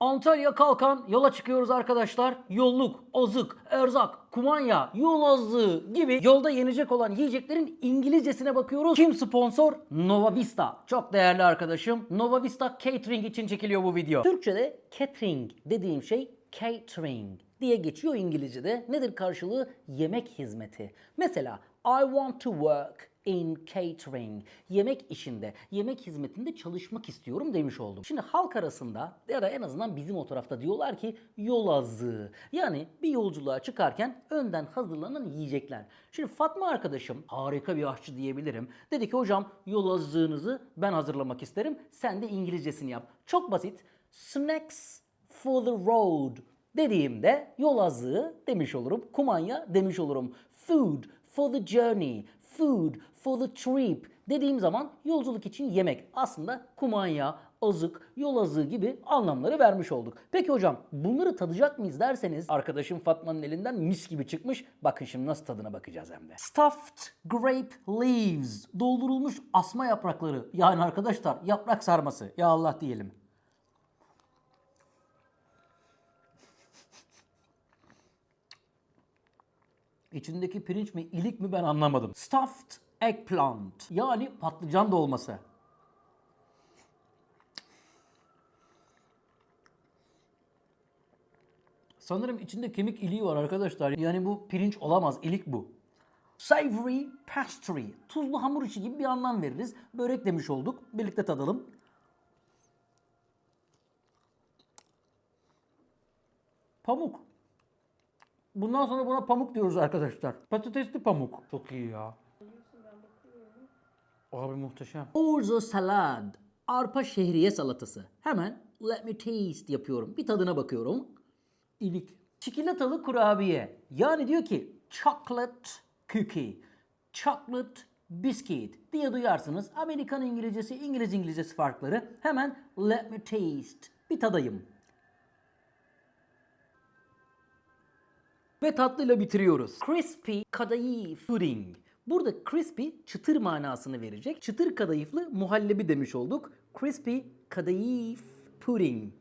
Antalya Kalkan yola çıkıyoruz arkadaşlar. Yolluk, azık, erzak, kumanya, yol azığı gibi yolda yenecek olan yiyeceklerin İngilizcesine bakıyoruz. Kim sponsor? Nova Vista. Çok değerli arkadaşım. Nova Vista Catering için çekiliyor bu video. Türkçe'de catering dediğim şey catering diye geçiyor İngilizce'de. Nedir karşılığı? Yemek hizmeti. Mesela I want to work in catering. Yemek işinde, yemek hizmetinde çalışmak istiyorum demiş oldum. Şimdi halk arasında ya da en azından bizim o tarafta diyorlar ki yol azığı. Yani bir yolculuğa çıkarken önden hazırlanan yiyecekler. Şimdi Fatma arkadaşım harika bir aşçı diyebilirim. Dedi ki hocam yol azığınızı ben hazırlamak isterim. Sen de İngilizcesini yap. Çok basit. Snacks for the road dediğimde yol azığı demiş olurum. Kumanya demiş olurum. Food for the journey, food for the trip dediğim zaman yolculuk için yemek. Aslında kumanya, azık, yol azığı gibi anlamları vermiş olduk. Peki hocam bunları tadacak mıyız derseniz arkadaşım Fatma'nın elinden mis gibi çıkmış. Bakın şimdi nasıl tadına bakacağız hem de. Stuffed grape leaves. Doldurulmuş asma yaprakları. Yani arkadaşlar yaprak sarması. Ya Allah diyelim. İçindeki pirinç mi ilik mi ben anlamadım. Stuffed eggplant yani patlıcan dolması. Sanırım içinde kemik iliği var arkadaşlar. Yani bu pirinç olamaz, ilik bu. Savory pastry. Tuzlu hamur içi gibi bir anlam veririz. Börek demiş olduk. Birlikte tadalım. Pamuk. Bundan sonra buna pamuk diyoruz arkadaşlar. Patatesli pamuk. Çok iyi ya. Abi muhteşem. Orzo salad. Arpa şehriye salatası. Hemen let me taste yapıyorum. Bir tadına bakıyorum. İlik. Çikolatalı kurabiye. Yani diyor ki chocolate cookie. Chocolate biscuit diye duyarsınız. Amerikan İngilizcesi, İngiliz İngilizcesi farkları. Hemen let me taste. Bir tadayım. Ve tatlıyla bitiriyoruz. Crispy kadayıf pudding. Burada crispy çıtır manasını verecek. Çıtır kadayıflı muhallebi demiş olduk. Crispy kadayıf pudding.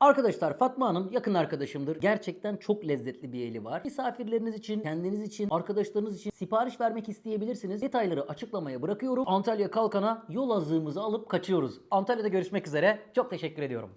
Arkadaşlar Fatma Hanım yakın arkadaşımdır. Gerçekten çok lezzetli bir eli var. Misafirleriniz için, kendiniz için, arkadaşlarınız için sipariş vermek isteyebilirsiniz. Detayları açıklamaya bırakıyorum. Antalya Kalkan'a yol azığımızı alıp kaçıyoruz. Antalya'da görüşmek üzere. Çok teşekkür ediyorum.